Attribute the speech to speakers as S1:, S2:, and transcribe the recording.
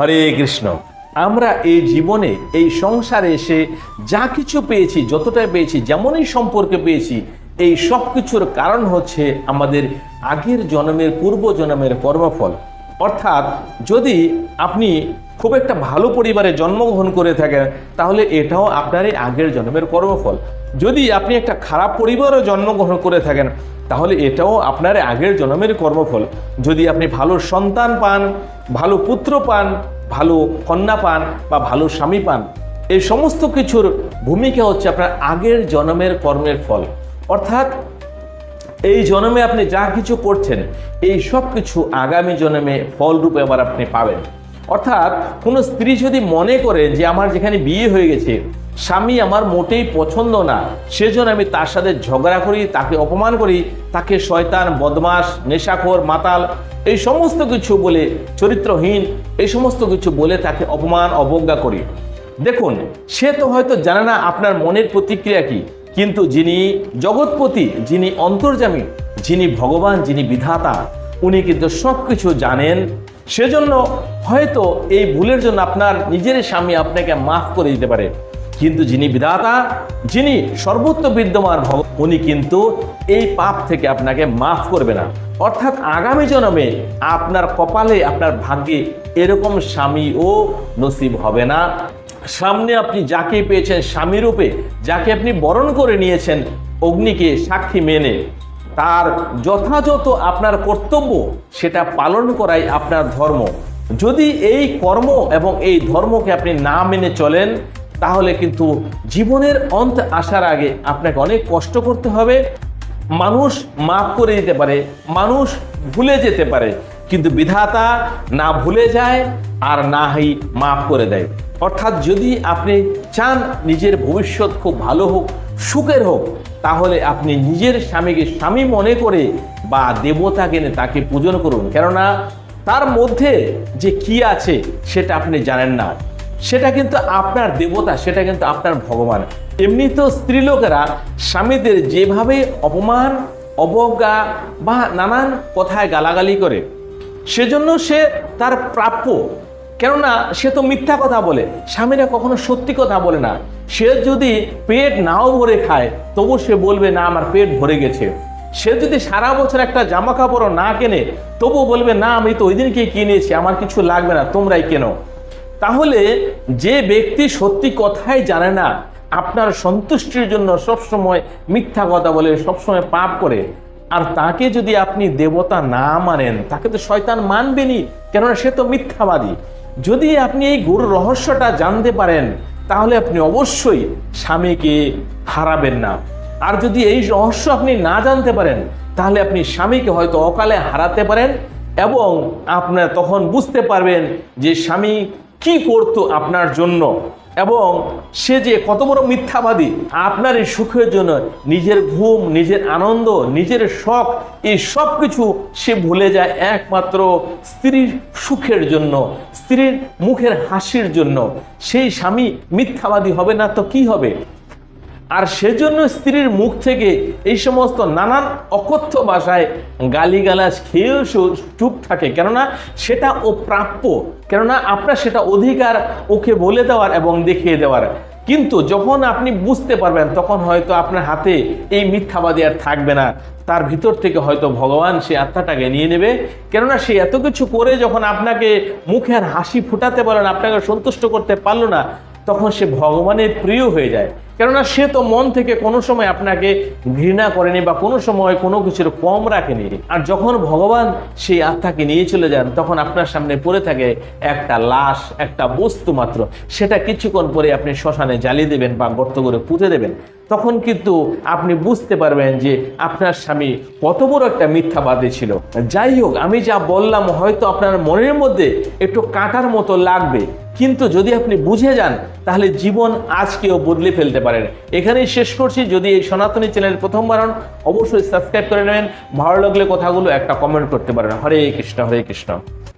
S1: হরে কৃষ্ণ। আমরা এই জীবনে, এই সংসারে এসে যা কিছু পেয়েছি যতটা পেয়েছি, যেমনই সম্পর্কে পেয়েছি, এই সব কিছুর কারণ হচ্ছে আমাদের আগের জন্মের, পূর্ব জন্মের কর্মফল। অর্থাৎ যদি আপনি খুব একটা ভালো পরিবারে জন্মগ্রহণ করে থাকেন, তাহলে এটাও আপনারই আগের জন্মের কর্মফল। যদি আপনি একটা খারাপ পরিবারও জন্মগ্রহণ করে থাকেন, তাহলে এটাও আপনার আগের জন্মের কর্মফল। যদি আপনি ভালো সন্তান পান, ভালো পুত্র পান, ভালো কন্যা পান বা ভালো স্বামী পান, এই সমস্ত কিছুর ভূমিকা হচ্ছে আপনার আগের জন্মের কর্মের ফল। অর্থাৎ এই জন্মে আপনি যা কিছু করছেন এই সব কিছু আগামী জন্মে ফলরূপে আবার আপনি পাবেন। অর্থাৎ, কোনো স্ত্রী যদি মনে করে যে আমার যেখানে বিয়ে হয়ে গেছে, স্বামী আমার মোটেই পছন্দ না, সেজন্য আমি তার সাথে ঝগড়া করি, তাকে অপমান করি, তাকে শয়তান বদমাস নেশাখোর, মাতাল, এই সমস্ত কিছু বলে, চরিত্রহীন, এই সমস্ত কিছু বলে তাকে অপমান, অবজ্ঞা করি। দেখুন, সে তো হয়তো জানে না আপনার মনের প্রতিক্রিয়া কি। কিন্তু যিনি জগৎপতি, যিনি অন্তর্জামী যিনি ভগবান, যিনি বিধাতা, উনি কিন্তু সব কিছু জানেন। সেজন্য হয়তো এই ভুলের জন্য আপনার নিজের স্বামী আপনাকে মাফ করে দিতে পারে। কিন্তু যিনি বিধাতা, যিনি সর্বত্র বিদ্যমান ভগ, উনি কিন্তু এই পাপ থেকে আপনাকে মাফ করবে না। অর্থাৎ আগামী জন্মে আপনার কপালে, আপনার ভাগ্যে এরকম স্বামীও নসিব হবে না। সামনে আপনি যাকে পেয়েছেন স্বামী রূপে, যাকে আপনি বরণ করে নিয়েছেন, অগ্নিকে সাক্ষী মেনে। তার যথাযথ আপনার কর্তব্য, সেটা পালন করাই আপনার ধর্ম। যদি এই কর্ম এবং এই ধর্মকে আপনি না মেনে চলেন, তাহলে কিন্তু জীবনের অন্ত আসার আগে আপনাকে অনেক কষ্ট করতে হবে। মানুষ মাফ করে দিতে পারে, মানুষ ভুলে যেতে পারে। কিন্তু বিধাতা না ভুলে যায় আর না হি মাফ করে দেয়। অর্থাৎ যদি আপনি চান নিজের ভবিষ্যৎ খুব ভালো হোক, সুখের হোক, তাহলে আপনি নিজের স্বামীকে স্বামী মনে করে বা দেবতা কেনে তাকে পূজন করুন। কেননা তার মধ্যে যে কি আছে সেটা আপনি জানেন না। সেটা কিন্তু আপনার দেবতা, সেটা কিন্তু আপনার ভগবান। এমনি তো স্ত্রীলোকেরা স্বামীদের যেভাবে অপমান, অবজ্ঞা বা নানান কথায় গালাগালি করে, সেজন্য সে তার প্রাপ্য কেননা সে তো মিথ্যা কথা বলে, স্বামীরা কখনো সত্যি কথা বলে না। সে যদি পেট নাও ভরে খায়, তবু সে বলবে, না, আমার পেট ভরে গেছে। সে যদি সারা বছর একটা জামা কাপড় না কেনে, তবু বলবে, না, আমি তো ওই দিনকেই কিনেছি, আমার কিছু লাগবে না, তোমরাই কেনো। তাহলে যে ব্যক্তি সত্যি কথাই জানে না, আপনার সন্তুষ্টির জন্য সবসময় মিথ্যা কথা বলে, সবসময় পাপ করে। আর তাকে যদি আপনি দেবতা না মানেন, তাকে তো শয়তান মানবেনি কেননা সে তো মিথ্যাবাদী। যদি আপনি এই গুরু রহস্যটা জানতে পারেন, তাহলে আপনি অবশ্যই স্বামীকে হারাবেন না। আর যদি এই রহস্য আপনি না জানতে পারেন, তাহলে আপনি স্বামীকে হয়তো অকালে হারাতে পারেন এবং আপনার তখন বুঝতে পারবেন যে স্বামী কি করতো আপনার জন্য। এবং সে যে কত বড় মিথ্যাবাদী আপনার এই সুখের জন্য নিজের ঘুম, নিজের আনন্দ, নিজের শখ, এই সব কিছু সে ভুলে যায় একমাত্র স্ত্রীর সুখের জন্য, স্ত্রীর মুখের হাসির জন্য। সেই স্বামী মিথ্যাবাদী হবে না তো কি হবে? আর সেজন্য স্ত্রীর মুখ থেকে এই সমস্ত নানান অকথ্য ভাষায় গালিগালাজ খেয়েও চুপ থাকে। কেননা সেটা ও প্রাপ্য। কেননা আপনার সেটা অধিকার ওকে বলে দেওয়ার এবং দেখিয়ে দেওয়ার। কিন্তু যখন আপনি বুঝতে পারবেন, তখন হয়তো আপনার হাতে এই মিথ্যাবাদী আর থাকবে না। তার ভিতর থেকে হয়তো ভগবান সে আত্মাটাকে নিয়ে নেবে। কেননা সে এত কিছু করে যখন আপনাকে মুখে আর হাসি ফুটাতে পারেন আপনাকে সন্তুষ্ট করতে পারল না তখন সে ভগবানের প্রিয় হয়ে যায়। কেননা সে তো মন থেকে কোনো সময় আপনাকে ঘৃণা করেনি বা কোনো সময় কোনো কিছুর কম রাখেনি। আর যখন ভগবান সেই আত্মাকে নিয়ে চলে যান, তখন আপনার সামনে পড়ে থাকে একটা লাশ, একটা বস্তু মাত্র। সেটা কিছুক্ষণ পরে আপনি শ্মশানে জ্বালিয়ে দেবেন বা গর্ত করে পুঁতে দেবেন। তখন কিন্তু আপনি বুঝতে পারবেন যে আপনার স্বামী কত বড় একটা মিথ্যাবাদী ছিল। যাই হোক, আমি যা বললাম হয়তো আপনার মনের মধ্যে একটু কাটার মতো লাগবে। কিন্তু যদি আপনি বুঝে যান, তাহলে জীবন আজকেও বদলে ফেলতে পারেন। এখানেই শেষ করছি। যদি এই সনাতনী চ্যানেল প্রথমবার হন, অবশ্যই সাবস্ক্রাইব করে নেবেন। ভালো লাগলে কথাগুলো একটা কমেন্ট করতে পারেন। হরে কৃষ্ণ হরে কৃষ্ণ।